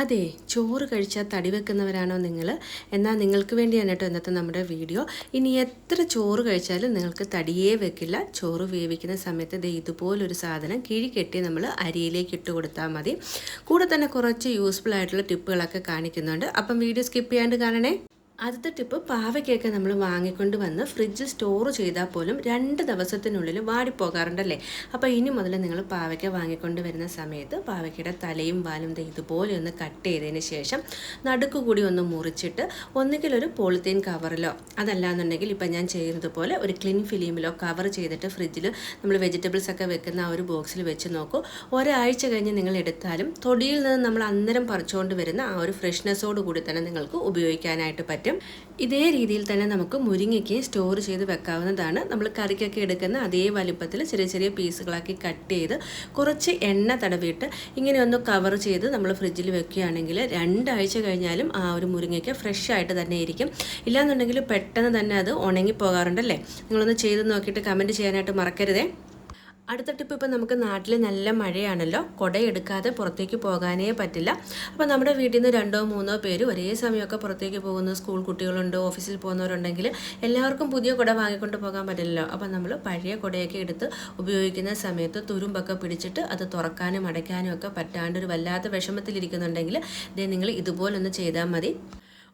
അതെ ചോറ് കഴിച്ചാൽ തടി വെക്കുന്നവരാണോ നിങ്ങൾ എന്നാൽ നിങ്ങൾക്ക് വേണ്ടിയാണ് കേട്ടോ ഇന്നത്തെ നമ്മുടെ വീഡിയോ. ഇനി എത്ര ചോറ് കഴിച്ചാലും നിങ്ങൾക്ക് തടിയേ വെക്കില്ല. ചോറ് വേവിക്കുന്ന സമയത്ത് ഇത് ഇതുപോലൊരു സാധനം കിഴി കെട്ടി നമ്മൾ അരിയിലേക്ക് ഇട്ട് കൊടുത്താൽ മതി. കൂടെ തന്നെ കുറച്ച് യൂസ്ഫുൾ ആയിട്ടുള്ള ടിപ്പുകളൊക്കെ കാണിക്കുന്നുണ്ട്. അപ്പം വീഡിയോ സ്കിപ്പ് ചെയ്യാണ്ട് കാണണേ. ആദ്യത്തെ ടിപ്പ് പാവയ്ക്കൊക്കെ നമ്മൾ വാങ്ങിക്കൊണ്ട് വന്ന് ഫ്രിഡ്ജ് സ്റ്റോർ ചെയ്താൽ പോലും രണ്ട് ദിവസത്തിനുള്ളിൽ വാടിപ്പോകാറുണ്ടല്ലേ? അപ്പോൾ ഇനി മുതൽ നിങ്ങൾ പാവയ്ക്ക വാങ്ങിക്കൊണ്ട് വരുന്ന സമയത്ത് പാവയ്ക്കയുടെ തലയും വാലും ഇതുപോലെ ഒന്ന് കട്ട് ചെയ്തതിന് ശേഷം നടുക്ക് കൂടി ഒന്ന് മുറിച്ചിട്ട് ഒന്നുകിൽ ഒരു പോളിത്തീൻ കവറിലോ അതല്ലാന്നുണ്ടെങ്കിൽ ഇപ്പം ഞാൻ ചെയ്യുന്നത് പോലെ ഒരു ക്ലീൻ ഫിലിമിലോ കവർ ചെയ്തിട്ട് ഫ്രിഡ്ജിൽ നമ്മൾ വെജിറ്റബിൾസ് ഒക്കെ വെക്കുന്ന ആ ഒരു ബോക്സിൽ വെച്ച് നോക്കൂ. ഒരാഴ്ച കഴിഞ്ഞ് നിങ്ങൾ എടുത്താലും തൊടിയിൽ നിന്ന് നമ്മൾ അന്നേരം പറിച്ചുകൊണ്ട് വരുന്ന ആ ഒരു ഫ്രഷ്നെസ്സോട് കൂടി തന്നെ നിങ്ങൾക്ക് ഉപയോഗിക്കാനായിട്ട് പറ്റും. ഇതേ രീതിയിൽ തന്നെ നമുക്ക് മുരിങ്ങയ്ക്ക് സ്റ്റോർ ചെയ്ത് വെക്കാവുന്നതാണ്. നമ്മൾ കറിക്കൊക്കെ എടുക്കുന്ന അതേ വലുപ്പത്തിൽ ചെറിയ ചെറിയ പീസുകളാക്കി കട്ട് ചെയ്ത് കുറച്ച് എണ്ണ തടവിയിട്ട് ഇങ്ങനെ ഒന്ന് കവർ ചെയ്ത് നമ്മൾ ഫ്രിഡ്ജിൽ വെക്കുകയാണെങ്കിൽ രണ്ടാഴ്ച കഴിഞ്ഞാലും ആ ഒരു മുരിങ്ങയ്ക്ക് ഫ്രഷ് ആയിട്ട് തന്നെ ഇരിക്കും. ഇല്ലാന്നുണ്ടെങ്കിൽ പെട്ടെന്ന് തന്നെ അത് ഉണങ്ങി പോകാറുണ്ടല്ലേ നിങ്ങളൊന്ന് ചെയ്ത് നോക്കിയിട്ട് കമന്റ് ചെയ്യാനായിട്ട് മറക്കരുതേ. അടുത്ത ടിപ്പ് ഇപ്പം നമുക്ക് നാട്ടിൽ നല്ല മഴയാണല്ലോ. കൊടയെടുക്കാതെ പുറത്തേക്ക് പോകാനേ പറ്റില്ല. അപ്പോൾ നമ്മുടെ വീട്ടിൽ നിന്ന് രണ്ടോ മൂന്നോ പേര് ഒരേ സമയമൊക്കെ പുറത്തേക്ക് പോകുന്ന സ്കൂൾ കുട്ടികളുണ്ട് ഓഫീസിൽ പോകുന്നവരുണ്ടെങ്കിൽ എല്ലാവർക്കും പുതിയ കുട വാങ്ങിക്കൊണ്ട് പോകാൻ പറ്റില്ലല്ലോ. അപ്പോൾ നമ്മൾ പഴയ കുടയൊക്കെ എടുത്ത് ഉപയോഗിക്കുന്ന സമയത്ത് തുരുമ്പൊക്കെ പിടിച്ചിട്ട് അത് തുറക്കാനും അടയ്ക്കാനും ഒക്കെ പറ്റാണ്ട് ഒരു വല്ലാത്ത വിഷമത്തിലിരിക്കുന്നുണ്ടെങ്കിൽ ഇതേ നിങ്ങൾ ഇതുപോലൊന്ന് ചെയ്താൽ മതി.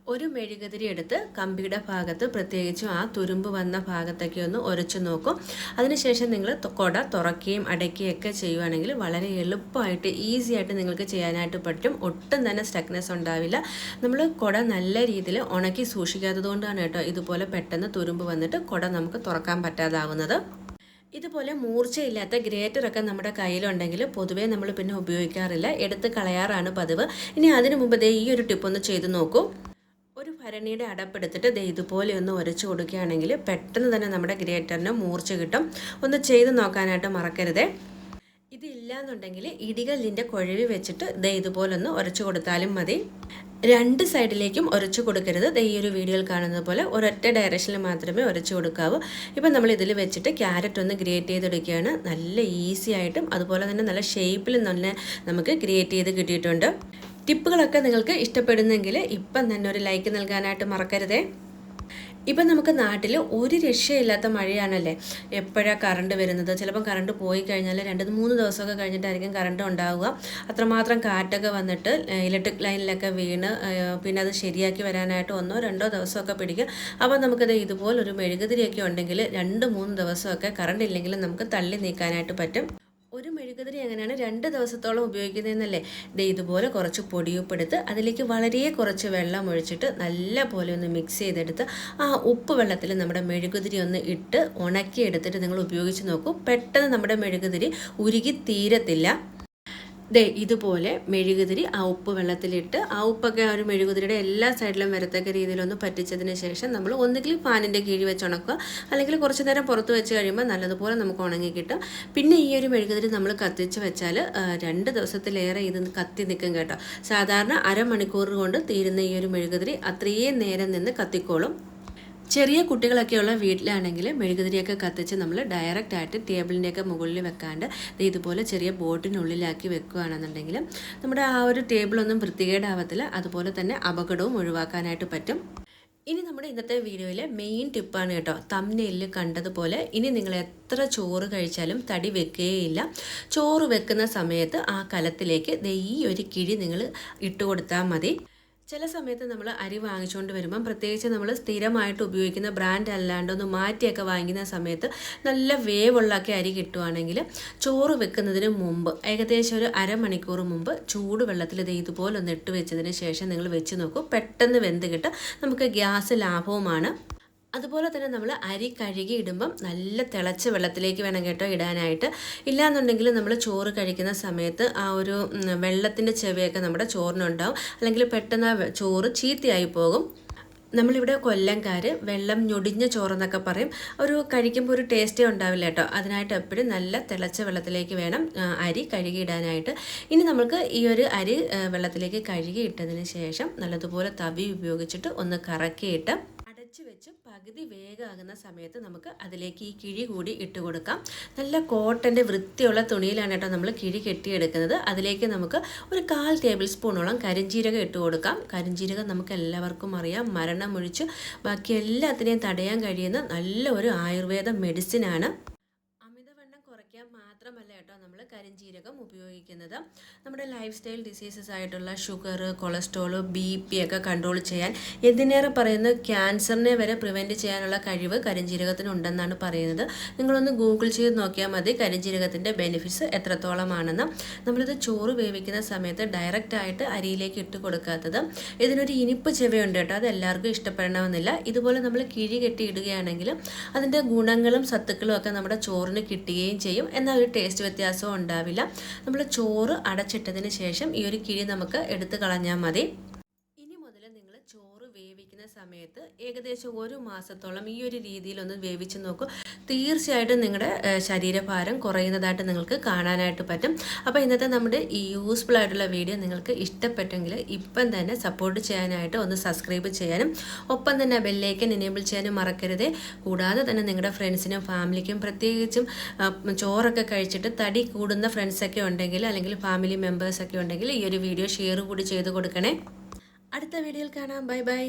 ഒരു മെഴുകുതിരി എടുത്ത് കമ്പിയുടെ ഭാഗത്ത് പ്രത്യേകിച്ചും ആ തുരുമ്പ് വന്ന ഭാഗത്തൊക്കെ ഒന്ന് ഉരച്ചു നോക്കും. അതിനുശേഷം നിങ്ങൾ കൊട തുറക്കുകയും അടയ്ക്കുകയും ഒക്കെ ചെയ്യുവാണെങ്കിൽ വളരെ എളുപ്പമായിട്ട് ഈസി ആയിട്ട് നിങ്ങൾക്ക് ചെയ്യാനായിട്ട് പറ്റും. ഒട്ടും തന്നെ സ്റ്റക്നെസ് ഉണ്ടാവില്ല. നമ്മൾ കുട നല്ല രീതിയിൽ ഉണക്കി സൂക്ഷിക്കാത്തത് കൊണ്ടാണ് കേട്ടോ ഇതുപോലെ പെട്ടെന്ന് തുരുമ്പ് വന്നിട്ട് കുട നമുക്ക് തുറക്കാൻ പറ്റാതാവുന്നത്. ഇതുപോലെ മൂർച്ചയില്ലാത്ത ഗ്രേറ്ററൊക്കെ നമ്മുടെ കയ്യിലുണ്ടെങ്കിൽ പൊതുവേ നമ്മൾ പിന്നെ ഉപയോഗിക്കാറില്ല. എടുത്ത് കളയാറാണ് പതിവ്. ഇനി അതിനു മുമ്പ് ഈ ഒരു ടിപ്പൊന്ന് ചെയ്ത് നോക്കൂ. ഭരണിയുടെ അടപ്പെടുത്തിട്ട് ദേ ഇതുപോലെ ഒന്ന് ഉരച്ചു കൊടുക്കുകയാണെങ്കിൽ പെട്ടെന്ന് തന്നെ നമ്മുടെ ഗ്രേറ്ററിന് മൂർച്ച കിട്ടും. ഒന്ന് ചെയ്ത് നോക്കാനായിട്ട് മറക്കരുതേ. ഇതില്ലാന്നുണ്ടെങ്കിൽ ഇടികല്ലിന്റെ കുഴവി വെച്ചിട്ട് ദേ ഇതുപോലെ ഒന്ന് ഉരച്ചു കൊടുത്താലും മതി. രണ്ട് സൈഡിലേക്കും ഉരച്ചു കൊടുക്കരുത്. ദേ ഈ ഒരു വീഡിയോയിൽ കാണുന്നത് പോലെ ഒരൊറ്റ ഡയറക്ഷനിൽ മാത്രമേ ഉരച്ചു കൊടുക്കാവൂ. ഇപ്പം നമ്മൾ ഇതിൽ വെച്ചിട്ട് ക്യാരറ്റ് ഒന്ന് ഗ്രേറ്റ് ചെയ്തെടുക്കുകയാണ്. നല്ല ഈസി ആയിട്ടും അതുപോലെ തന്നെ നല്ല ഷേപ്പിൽ നല്ല നമുക്ക് ഗ്രേറ്റ് ചെയ്ത് കിട്ടിയിട്ടുണ്ട്. ടിപ്പുകളൊക്കെ നിങ്ങൾക്ക് ഇഷ്ടപ്പെടുന്നെങ്കിൽ ഇപ്പം തന്നെ ഒരു ലൈക്ക് നൽകാനായിട്ട് മറക്കരുതേ. ഇപ്പം നമുക്ക് നാട്ടിൽ ഒരു രക്ഷയില്ലാത്ത മഴയാണല്ലേ? എപ്പോഴാണ് കറണ്ട് വരുന്നത്? ചിലപ്പം കറണ്ട് പോയി കഴിഞ്ഞാൽ രണ്ട് മൂന്ന് ദിവസമൊക്കെ കഴിഞ്ഞിട്ടായിരിക്കും കറണ്ട് ഉണ്ടാവുക. അത്രമാത്രം കാറ്റൊക്കെ വന്നിട്ട് ഇലക്ട്രിക് ലൈനിലൊക്കെ വീണ് പിന്നെ അത് ശരിയാക്കി വരാനായിട്ട് ഒന്നോ രണ്ടോ ദിവസമൊക്കെ പിടിക്കും. അപ്പോൾ നമുക്കത് ഇതുപോലൊരു മെഴുകുതിരിയൊക്കെ ഉണ്ടെങ്കിൽ രണ്ട് മൂന്ന് ദിവസമൊക്കെ കറണ്ട് ഇല്ലെങ്കിലും നമുക്ക് തള്ളി നീക്കാനായിട്ട് പറ്റും. മെഴുകുതിരി എങ്ങനെയാണ് രണ്ട് ദിവസത്തോളം ഉപയോഗിക്കുന്നതെന്നല്ലേ? ദേ ഇതുപോലെ കുറച്ച് പൊടിയുപ്പെടുത്ത് അതിലേക്ക് വളരെ കുറച്ച് വെള്ളം ഒഴിച്ചിട്ട് നല്ല പോലെ ഒന്ന് മിക്സ് ചെയ്തെടുത്ത് ആ ഉപ്പ് വെള്ളത്തിൽ നമ്മുടെ മെഴുകുതിരി ഒന്ന് ഇട്ട് ഉണക്കി എടുത്തിട്ട് നിങ്ങൾ ഉപയോഗിച്ച് നോക്കൂ. പെട്ടെന്ന് നമ്മുടെ മെഴുകുതിരി ഉരുകി തീരത്തില്ല. ദേ ഇതുപോലെ മെഴുകുതിരി ആ ഉപ്പ് വെള്ളത്തിലിട്ട് ആ ഉപ്പൊക്കെ ആ ഒരു മെഴുകുതിരിയുടെ എല്ലാ സൈഡിലും വരത്തക്ക രീതിയിലൊന്ന് പറ്റിച്ചതിന് ശേഷം നമ്മൾ ഒന്നുകിൽ ഫാനിന്റെ കീഴിൽ വെച്ച് ഉണക്കുക അല്ലെങ്കിൽ കുറച്ച് നേരം പുറത്ത് വെച്ച് കഴിയുമ്പോൾ നല്ലതുപോലെ നമുക്ക് ഉണങ്ങി കിട്ടും. പിന്നെ ഈ ഒരു മെഴുകുതിരി നമ്മൾ കത്തിച്ച് വെച്ചാൽ രണ്ട് ദിവസത്തിലേറെ ഇത് കത്തി നിൽക്കും കേട്ടോ. സാധാരണ അരമണിക്കൂർ കൊണ്ട് തീരുന്ന ഈ ഒരു മെഴുകുതിരി അത്രയും നേരം നിന്ന് കത്തിക്കോളും. ചെറിയ കുട്ടികളൊക്കെയുള്ള വീട്ടിലാണെങ്കിൽ മെഴുകുതിരിയൊക്കെ കത്തിച്ച് നമ്മൾ ഡയറക്റ്റ് ആയിട്ട് ടേബിളിന്റെയൊക്കെ മുകളിൽ വെക്കാണ്ട് ഇതുപോലെ ചെറിയ ബോട്ടിനുള്ളിലാക്കി വെക്കുകയാണെന്നുണ്ടെങ്കിൽ നമ്മുടെ ആ ഒരു ടേബിളൊന്നും വൃത്തികേടാവത്തില്ല. അതുപോലെ തന്നെ അപകടവും ഒഴിവാക്കാനായിട്ട് പറ്റും. ഇനി നമ്മുടെ ഇന്നത്തെ വീഡിയോയിലെ മെയിൻ ടിപ്പാണ് കേട്ടോ. തമ്നെല്ല് കണ്ടതുപോലെ ഇനി നിങ്ങൾ എത്ര ചോറ് കഴിച്ചാലും തടി വെക്കുകയില്ല. ചോറ് വെക്കുന്ന സമയത്ത് ആ കലത്തിലേക്ക് ഈ ഒരു കിഴി നിങ്ങൾ ഇട്ട് കൊടുത്താൽ മതി. ചില സമയത്ത് നമ്മൾ അരി വാങ്ങിച്ചുകൊണ്ട് വരുമ്പം പ്രത്യേകിച്ച് നമ്മൾ സ്ഥിരമായിട്ട് ഉപയോഗിക്കുന്ന ബ്രാൻഡ് അല്ലാണ്ട് ഒന്ന് മാറ്റിയൊക്കെ വാങ്ങിക്കുന്ന സമയത്ത് നല്ല വേവുള്ളൊക്കെ അരി കിട്ടുവാണെങ്കിൽ ചോറ് വെക്കുന്നതിന് മുമ്പ് ഏകദേശം ഒരു അരമണിക്കൂർ മുമ്പ് ചൂട് വെള്ളത്തിൽ ഇത് ഇതുപോലെ ഒന്ന് ഇട്ട് വെച്ചതിന് ശേഷം നിങ്ങൾ വെച്ച് നോക്കൂ. പെട്ടെന്ന് വെന്ത് കിട്ടും. നമുക്ക് ഗ്യാസ് ലാഭവുമാണ്. അതുപോലെ തന്നെ നമ്മൾ അരി കഴുകി ഇടുമ്പം നല്ല തിളച്ച വെള്ളത്തിലേക്ക് വേണം കേട്ടോ ഇടാനായിട്ട്. ഇല്ലാന്നുണ്ടെങ്കിൽ നമ്മൾ ചോറ് കഴിക്കുന്ന സമയത്ത് ആ ഒരു വെള്ളത്തിന്റെ ചെവിയൊക്കെ നമ്മുടെ ചോറിനുണ്ടാവും. അല്ലെങ്കിൽ പെട്ടെന്ന് ചോറ് ചീത്തയായി പോകും. നമ്മളിവിടെ കൊല്ലംകാർ വെള്ളം ഞൊടിഞ്ഞ ചോറെന്നൊക്കെ പറയും. ഒരു കഴിക്കുമ്പോൾ ഒരു ടേസ്റ്റേ ഉണ്ടാവില്ല കേട്ടോ. അതിനായിട്ട് എപ്പോഴും നല്ല തിളച്ച വെള്ളത്തിലേക്ക് വേണം അരി കഴുകിയിടാനായിട്ട്. ഇനി നമുക്ക് ഈ ഒരു അരി വെള്ളത്തിലേക്ക് കഴുകിയിട്ടതിന് ശേഷം നല്ലതുപോലെ തവി ഉപയോഗിച്ചിട്ട് ഒന്ന് കറക്കിയിട്ട് അടച്ചു വെച്ച് പകുതി വേഗമാകുന്ന സമയത്ത് നമുക്ക് അതിലേക്ക് ഈ കിഴി കൂടി ഇട്ട് കൊടുക്കാം. നല്ല കോട്ടന്റെ വൃത്തിയുള്ള തുണിയിലാണ് കേട്ടോ നമ്മൾ കിഴി കെട്ടിയെടുക്കുന്നത്. അതിലേക്ക് നമുക്ക് ഒരു കാൽ ടേബിൾ സ്പൂണോളം കരിഞ്ജീരകം ഇട്ട് കൊടുക്കാം. കരിഞ്ജീരകം നമുക്ക് എല്ലാവർക്കും അറിയാം. മരണമൊഴിച്ച് ബാക്കി എല്ലാത്തിനെയും തടയാൻ കഴിയുന്ന നല്ല ഒരു ആയുർവേദ മെഡിസിനാണ്. അമിതവണ്ണം കുറയ്ക്കാൻ മാത്രമല്ല കേട്ടോ നമ്മൾ കരിഞ്ജീരകം ഉപയോഗിക്കുന്നത്. നമ്മുടെ ലൈഫ് സ്റ്റൈൽ ഡിസീസസ് ആയിട്ടുള്ള ഷുഗർ കൊളസ്ട്രോൾ ബി പി ഒക്കെ കൺട്രോൾ ചെയ്യാൻ എന്തിനേറെ പറയുന്നത് ക്യാൻസറിനെ വരെ പ്രിവെന്റ് ചെയ്യാനുള്ള കഴിവ് കരിഞ്ജീരകത്തിന് ഉണ്ടെന്നാണ് പറയുന്നത്. നിങ്ങളൊന്ന് ഗൂഗിൾ ചെയ്ത് നോക്കിയാൽ മതി കരിഞ്ജീരകത്തിന്റെ ബെനിഫിറ്റ്സ് എത്രത്തോളമാണെന്ന്. നമ്മളിത് ചോറ് വേവിക്കുന്ന സമയത്ത് ഡയറക്റ്റ് ആയിട്ട് അരിയിലേക്ക് ഇട്ട് കൊടുക്കാത്തത്. ഇതിനൊരു ഇനിപ്പ് ചെവയുണ്ട് കേട്ടോ അത് എല്ലാവർക്കും ഇഷ്ടപ്പെടണമെന്നില്ല. ഇതുപോലെ നമ്മൾ കിഴി കെട്ടി ഇടുകയാണെങ്കിൽ അതിന്റെ ഗുണങ്ങളും സത്തുക്കളും ഒക്കെ നമ്മുടെ ചോറിന് കിട്ടുകയും ചെയ്യും. എന്നാൽ ഒരു ടേസ്റ്റ് വ്യത്യാസവും ഉണ്ടാവില്ല. നമ്മൾ ചോറ് അടച്ചിട്ടതിന് ശേഷം ഈ ഒരു കിഴി നമുക്ക് എടുത്തു കളഞ്ഞാൽ മതി. ഇനി മുതൽ നിങ്ങൾ ചോറ് വേവിക്കുന്ന സമയത്ത് ഏകദേശം ഒരു മാസത്തോളം ഈ ഒരു രീതിയിലൊന്ന് വേവിച്ച് നോക്കൂ. തീർച്ചയായിട്ടും നിങ്ങളുടെ ശരീരഭാരം കുറയുന്നതായിട്ട് നിങ്ങൾക്ക് കാണാനായിട്ട് പറ്റും. അപ്പോൾ ഇന്നത്തെ നമ്മുടെ ഈ യൂസ്ഫുൾ ആയിട്ടുള്ള വീഡിയോ നിങ്ങൾക്ക് ഇഷ്ടപ്പെട്ടെങ്കിൽ ഇപ്പം തന്നെ സപ്പോർട്ട് ചെയ്യാനായിട്ട് ഒന്ന് സബ്സ്ക്രൈബ് ചെയ്യാനും ഒപ്പം തന്നെ ബെല്ലേക്കൻ എനേബിൾ ചെയ്യാനും മറക്കരുത്. കൂടാതെ തന്നെ നിങ്ങളുടെ ഫ്രണ്ട്സിനും ഫാമിലിക്കും പ്രത്യേകിച്ചും ചോറൊക്കെ കഴിച്ചിട്ട് തടി കൂടുന്ന ഫ്രണ്ട്സൊക്കെ ഉണ്ടെങ്കിൽ അല്ലെങ്കിൽ ഫാമിലി മെമ്പേഴ്സൊക്കെ ഉണ്ടെങ്കിൽ ഈ ഒരു വീഡിയോ ഷെയർ കൂടി ചെയ്ത് കൊടുക്കണേ. അടുത്ത വീഡിയോയിൽ കാണാം. Bye bye